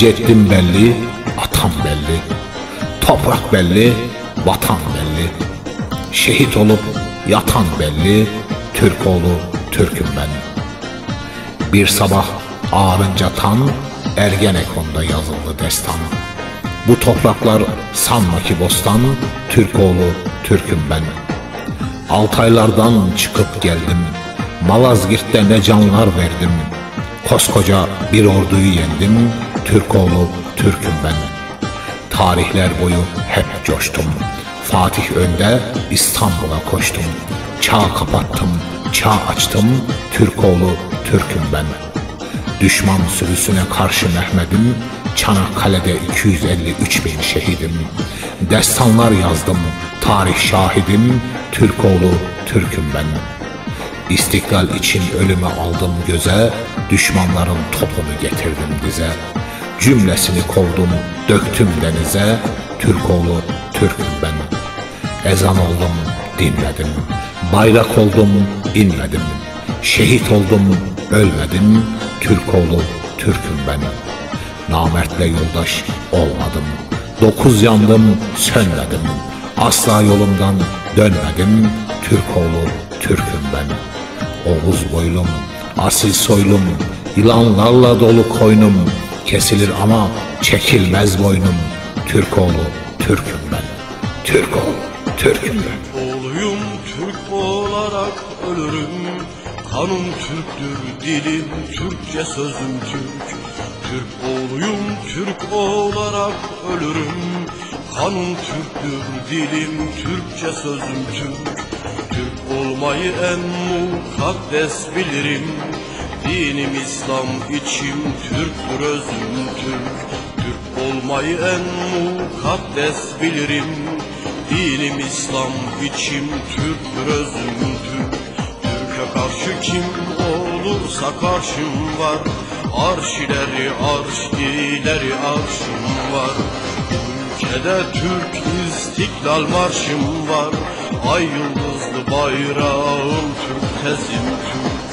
Ceddim belli, atam belli. Toprak belli, vatan belli. Şehit olup yatan belli. Türk oğlu Türk'üm ben. Bir sabah ağarınca tan, Ergenekon'da yazıldı destan. Bu topraklar sanma ki bostan, Türk oğlu Türk'üm ben. Altaylardan çıkıp geldim, Malazgirt'te ne canlar verdim. Koskoca bir orduyu yendim, Türk oğlu Türk'üm ben. Tarihler boyu hep coştum. Fatih önde İstanbul'a koştum. Çağ kapattım, çağ açtım. Türk oğlu Türk'üm ben. Düşman sürüsüne karşı Mehmet'im. Çanakkale'de 253 bin şehidim. Destanlar yazdım, tarih şahidim. Türk oğlu Türk'üm ben. İstiklal için ölümü aldım göze, düşmanların topunu getirdim dize. Cümlesini kovdum, döktüm denize, Türk oğlu Türk'üm ben. Ezan oldum, dinledim. Bayrak oldum, inmedim. Şehit oldum, ölmedim. Türk oğlu Türk'üm ben. Namertle yoldaş olmadım. Dokuz yandım, sönmedim. Asla yolumdan dönmedim. Türk oğlu Türk'üm ben. Oğuz boylum, asil soylum, yılanlarla dolu koynum. Kesilir ama çekilmez boynum. Türk oğlu Türk'üm ben. Türk oğlu Türk'üm ben. Oğluyum Türk olarak ölürüm. Kanım Türktür, dilim Türkçe sözüm Türk. Türk oğluyum Türk olarak ölürüm. Kanım Türktür, dilim Türkçe sözüm Türk. Türk olmayı en mukaddes bilirim. Dinim İslam, içim Türktür, özüm Türk. Türk olmayı en mukaddes bilirim Dinim İslam, içim Türk, özüm Türk. Türk'e karşı kim olursa karşım var. Arş ileri, arş ileri arşım var. Ülkede Türk istiklal marşım var. Ay yıldızlı bayrağım Türk tezim Türk.